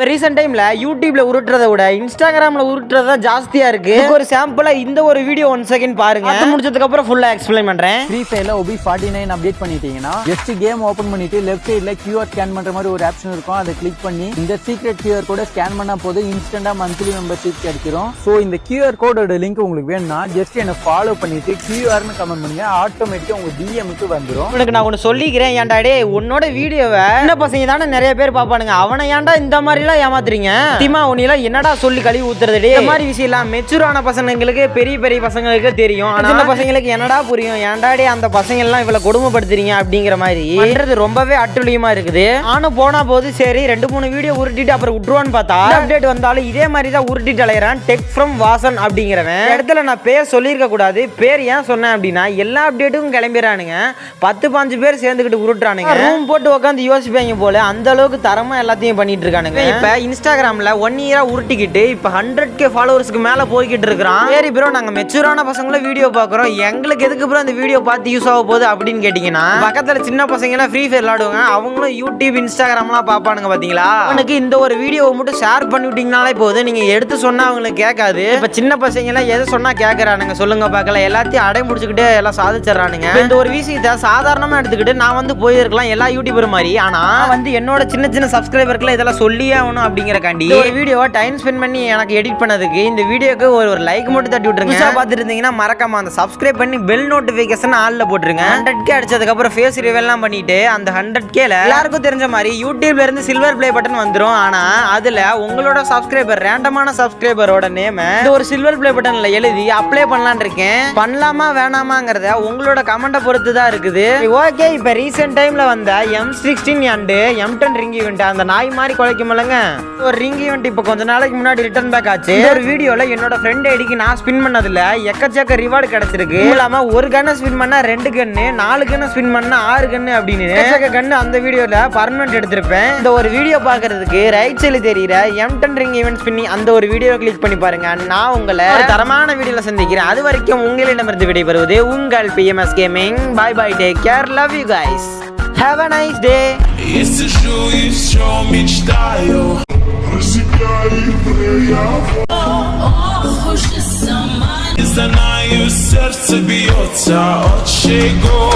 இப்போ ரீசெண்ட் டைம்ல யூடியூப்ல உருட்டுறத விட இன்ஸ்டாகிராம்ல உருட்டுறது தான் ஜாஸ்தியா இருக்கு. இதுக்கு ஒரு சாம்பிளா இந்த ஒரு வீடியோ ஒன் செகண்ட் பாருங்க. அது முடிச்சதுக்கு அப்புறம் ஃபுல்லா எக்ஸ்பிளைன் பண்றேன். ஃப்ரீ ஃபயர்ல ஒபி ஃபார்ட்டி நைன் அப்டேட் பண்ணிட்டீங்கன்னா ஜஸ்ட் கேம் ஓப்பன் பண்ணிட்டு லெஃப்ட் சைடில் கியூஆர் ஸ்கேன் பண்ற மாதிரி ஒரு ஆப்ஷன் இருக்கும். அதை கிளிக் பண்ணி இந்த சீக்ரெட் கியூஆர் கோட ஸ்கேன் பண்ணா போது இன்ஸ்டன்டா மந்த்லி மெம்பர்ஷிப் கிடைச்சிரும். ஸோ இந்த கியூஆர் கோடோட லிங்க் உங்களுக்கு வேணும்னா ஜஸ்ட் என்ன ஃபாலோ பண்ணிட்டு கியூஆர்னு கமெண்ட் பண்ணுங்க. ஆட்டோமேட்டிக்கா உங்க டிஎம்க்கு வந்துரும். உனக்கு நான் ஒன்று சொல்லிக்கிறேன் ஏன்டா டே உன்னோட வீடியோவை சின்ன பசங்க தானே நிறைய பேர் பார்ப்பானுங்க. அவனை ஏன்டா இந்த மாதிரிலாம் ஏமாத்துறீங்க? திமா உன்னிலாம் என்னடா சொல்லி கழுவி ஊத்துறது? டே இந்த மாதிரி விஷயம் எல்லாம் மெச்சூரான பசங்களுக்கு பெரிய பெரிய பசங்களுக்கு தெரியும். ஆனா சின்ன பசங்களுக்கு என்னடா புரியும்? ஏன்டா டே அந்த பசங்க எல்லாம் இவ்வளவு கொடுமைப்படுத்துறீங்க அப்படிங்கிற மாதிரி? பண்றது ரொம்பவே அட்டுழியமா இருக்குது. நானும் போனா போது சரி ரெண்டு மூணு வீடியோ உருட்டிட்டு அப்புறம் விட்டுருவான்னு பார்த்தா அப்டேட் வந்தாலும் இதே மாதிரி தான் உருட்டிட்டு அலையிறான் டெக் ஃப்ரம் வாசன் அப்படிங்கிறவன். இடத்துல நான் பேர் சொல்லியிருக்க கூடாது. பேர் ஏன் சொன்னேன் அப்படின்னா எல்லா அப்டேட்டுக்கும் கிளம்பிடுறானுங்க. பத்து பாஞ்சு பேர் சேர்ந்துக்கிட்டு உருட்டுறானுங்க. ரூம் போட்டு உட்காந்து யோசிப்பாங்க போல அந்த அளவுக்கு தரமா எல்லாத்தையும் பண்ணிட்டு இருக்கானுங்க. இப்போ இன்ஸ்டாகிராமில் ஒன் இயராக உருட்டிக்கிட்டு இப்போ ஹண்ட்ரட் கே ஃபாலோவர்ஸ்க்கு மேலே போய்கிட்டு இருக்கிறான். சரி ப்ரோ நாங்கள் மெச்சூரான பசங்களும் வீடியோ பார்க்குறோம். எங்களுக்கு எதுக்கு ப்ரோ அந்த வீடியோ பார்த்து யூஸ் ஆக போகுது அப்படின்னு கேட்டிங்கன்னா பக்கத்தில் சின்ன பசங்களாம் ஃப்ரீ ஃபயர் விளாடுவாங்க அவங்களும் யூடியூப் இன்ஸ்டாகிராம்லாம் பார்ப்பானுங்க பார்த்தீங்களா அவனுக்கு இந்த ஒரு வீடியோவை மட்டும் ஷேர் பண்ணி விட்டீங்கனாலே போதும். நீங்கள் எடுத்து சொன்னால் அவங்களுக்கு கேட்காது. இப்போ சின்ன பசங்களாம் எதை சொன்னால் கேட்குறானுங்க சொல்லுங்க பார்க்கல எல்லாத்தையும் அடை முடிச்சுக்கிட்டே எல்லாம் சாதிச்சிடறானுங்க. இந்த ஒரு விஷயத்தை சாதாரணமாக எடுத்துக்கிட்டு நான் வந்து போயிருக்கலாம் எல்லா யூடியூபர் மாதிரி. ஆனால் வந்து என்னோட சின்ன சின்ன சப்ஸ்கிரைபருக்குலாம் இதெல்லாம் சொல்லியே ஆகணும் அப்படிங்கறக்காண்டி ஒரு வீடியோ டைம் ஸ்பெண்ட் பண்ணி எனக்கு எடிட் பண்ணதுக்கு இந்த வீடியோக்கு ஒரு ஒரு லைக் மட்டும் தட்டி விட்டுருங்க. பார்த்துட்டு இருந்தீங்கன்னா மறக்காம அந்த சப்ஸ்கிரைப் பண்ணி பெல் நோட்டிஃபிகேஷன் ஆல்ல போட்டுருங்க. ஹண்ட்ரட் கே அடிச்சதுக்கு அப்புறம் ஃபேஸ் ரிவெல்லாம் பண்ணிட்டு அந்த ஹண்ட்ரட் கேல எல்லாருக்கும் தெரிஞ்ச மாதிரி யூடியூப்ல இருந்து சில்வர் ப்ளே பட்டன் வந்துரும். ஆனா அதுல உங்களோட சப்ஸ்கிரைபர் ரேண்டமான சப்ஸ்கிரைபரோட நேம ஒரு சில்வர் ப்ளே பட்டன்ல எழுதி அப்ளை பண்ணலாம்னு இருக்கேன். பண்ணலாமா வேணாமாங்கிறத உங்களோட கமெண்ட்டை பொறுத்து தான் இருக்குது. ஓகே இப்போ ரீசெண்ட் டைம்ல வந்த M sixteen and M ten ring event அந்த நாய் மாதிரி குலைக்குமில்லங்க ஒரு ரிங் ஈவெண்ட் இப்போ கொஞ்ச நாளைக்கு முன்னாடி ரிட்டர்ன் பேக் ஆச்சு. ஒரு வீடியோல என்னோட ஃப்ரெண்ட் ஐடிக்கு நான் ஸ்பின் பண்ணதுல எக்கச்சக்க ரிவார்டு கிடைச்சிருக்கு. இதுவும் இல்லாம ஒரு கண்ணை ஸ்பின் பண்ணா ரெண்டு கண்ணு நாலு கண்ணை ஸ்பின் பண்ணா ஆறு கண்ணு அப்படின்னு. எக்கச்சக்க கண்ணு அந்த வீடியோல பர்மனெண்ட் எடுத்திருப்பேன். இந்த ஒரு வீடியோ பார்க்கிறதுக்கு ரைட் சைடு தெரியுற எம் டென் ரிங் ஈவெண்ட் ஸ்பின்னி அந்த ஒரு வீடியோ கிளிக் பண்ணி பாருங்க. நான் உங்களை ஒரு தரமான வீடியோல சந்திக்கிறேன். அது வரைக்கும் உங்களிடமிருந்து விடைபெறுவது உங்கள் PMS gaming bye bye take care love you guys have a все мечтаю. Разъедаю прояву Ох, уже сама Не знаю, сердце бьется от чего